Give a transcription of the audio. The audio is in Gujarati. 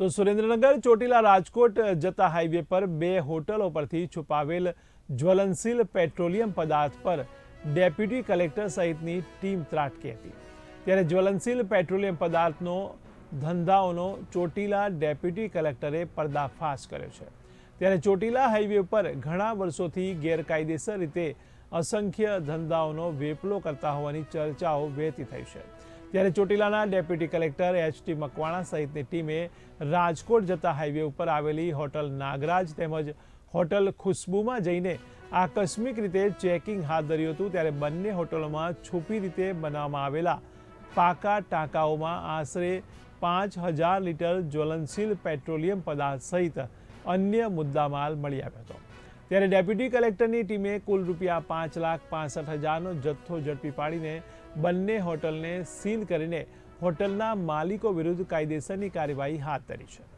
તો સુરેન્દ્રનગર, ચોટીલા, રાજકોટ જતા હાઈવે પર બે હોટલો પરથી છુપાવેલ જ્વલનશીલ પેટ્રોલિયમ પદાર્થ પર ડેપ્યુટી કલેક્ટર સહિતની ટીમ ત્રાટકી હતી. ત્યારે જ્વલનશીલ પેટ્રોલિયમ પદાર્થનો ધંધાઓનો ચોટીલા ડેપ્યુટી કલેક્ટરે પર્દાફાશ કર્યો છે. ત્યારે ચોટીલા હાઈવે પર ઘણા વર્ષોથી ગેરકાયદેસર રીતે અસંખ્ય ધંધાઓનો વેપલો કરતા હોવાની ચર્ચાઓ વહેતી થઈ છે. ત્યારે ચોટીલાના deputy collector H T Makwana સહિતની ટીમે રાજકોટ જતા હાઈવે ઉપર આવેલી હોટલ નાગરાજ તેમજ હોટલ ખુશ્બુમાં જઈને આકસ્મિક રીતે ચેકિંગ હાથ ધર્યું હતું. ત્યારે બંને હોટલોમાં છુપી રીતે બનાવવામાં આવેલા પાકા ટાંકાઓમાં આશરે પાંચ હજાર લીટર જ્વલનશીલ પેટ્રોલિયમ પદાર્થ સહિત અન્ય મુદ્દામાલ મળી આવ્યો હતો. ત્યારે ડેપ્યુટી કલેક્ટરની ટીમે કુલ રૂપિયા પાંચ લાખ પાસઠ હજારનો જથ્થો ઝડપી પાડીને બંને હોટલને સીલ કરીને હોટલના માલિકો વિરુદ્ધ કાયદેસરની કાર્યવાહી હાથ ધરી છે.